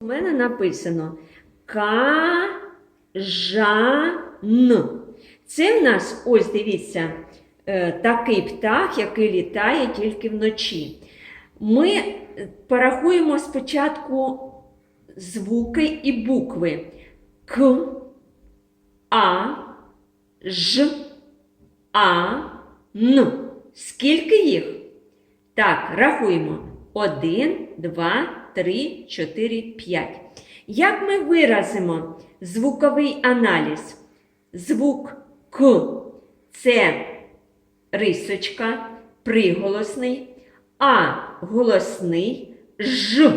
У мене написано кажан. Це в нас, ось дивіться, е, такий птах, який літає тільки вночі. Ми порахуємо спочатку звуки і букви К, А, Ж, А, Н. Скільки їх? Так, рахуємо. Один, два, три, чотири, п'ять. Як ми виразимо звуковий аналіз? Звук К це рисочка, приголосний, А голосний, Ж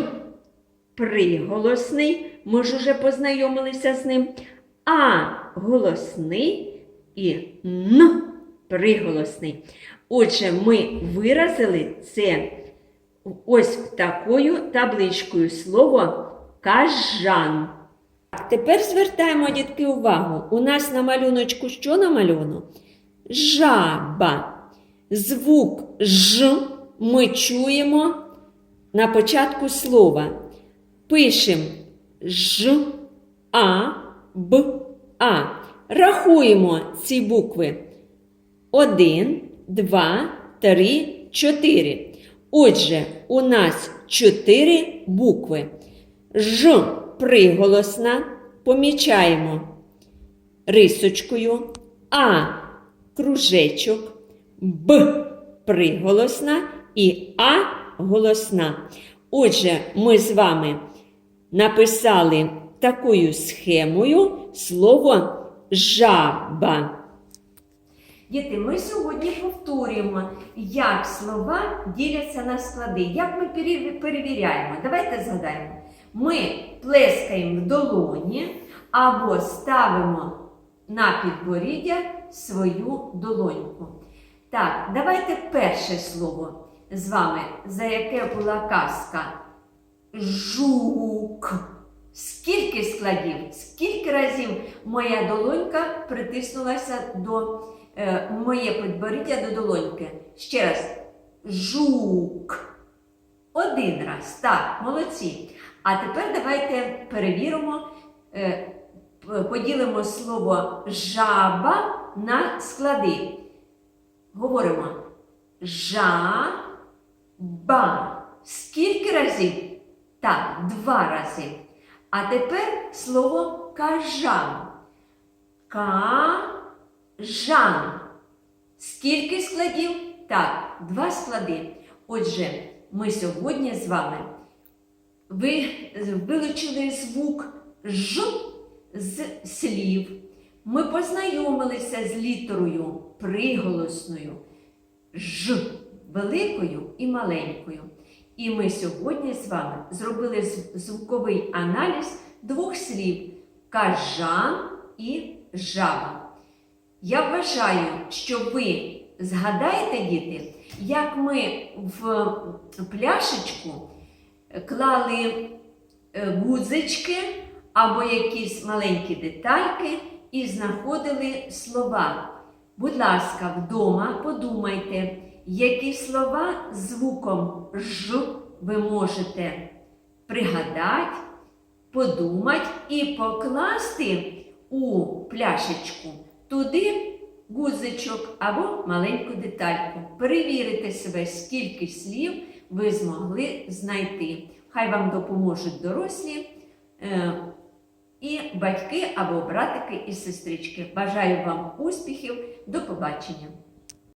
приголосний. Ми ж уже познайомилися з ним. А голосний і Н приголосний. Отже, ми виразили це ось такою табличкою слово кажан. Тепер звертаємо, дітки, увагу. У нас на малюночку що намальовано? Жаба. Звук Ж ми чуємо на початку слова. Пишемо Ж, А, Б, А. Рахуємо ці букви. Один, два, три, чотири. Отже, у нас чотири букви. Ж приголосна помічаємо рисочкою, А кружечок, Б приголосна і А голосна. Отже, ми з вами написали такою схемою слово жаба. Діти, ми сьогодні повторюємо, як слова діляться на склади. Як ми перевіряємо? Давайте згадаємо. Ми плескаємо в долоні або ставимо на підборіддя свою долоньку. Так, давайте перше слово з вами, за яке була казка. Жук. Скільки складів, скільки разів моя долонька притиснулася до моє підборіддя до долоньки. Ще раз. Жук. Один раз. Так, молодці. А тепер давайте перевіримо, е, поділимо слово жаба на склади. Говоримо жаба. Скільки разів? Так, два рази. А тепер слово кажан. Кажан. Скільки складів? Так, два склади. Отже, ми сьогодні з вами ви вилучили звук Ж з слів. Ми познайомилися з літерою приголосною Ж великою і маленькою. І ми сьогодні з вами зробили звуковий аналіз двох слів кажан і жаба. Я вважаю, що ви згадаєте, діти, як ми в пляшечку клали е, гудзички або якісь маленькі детальки і знаходили слова. Будь ласка, вдома подумайте, які слова з звуком Ж ви можете пригадати, подумати і покласти у пляшечку туди гузичок або маленьку детальку. Перевірити себе, скільки слів ви змогли знайти. Хай вам допоможуть дорослі е, і батьки або братики і сестрички. Бажаю вам успіхів. До побачення!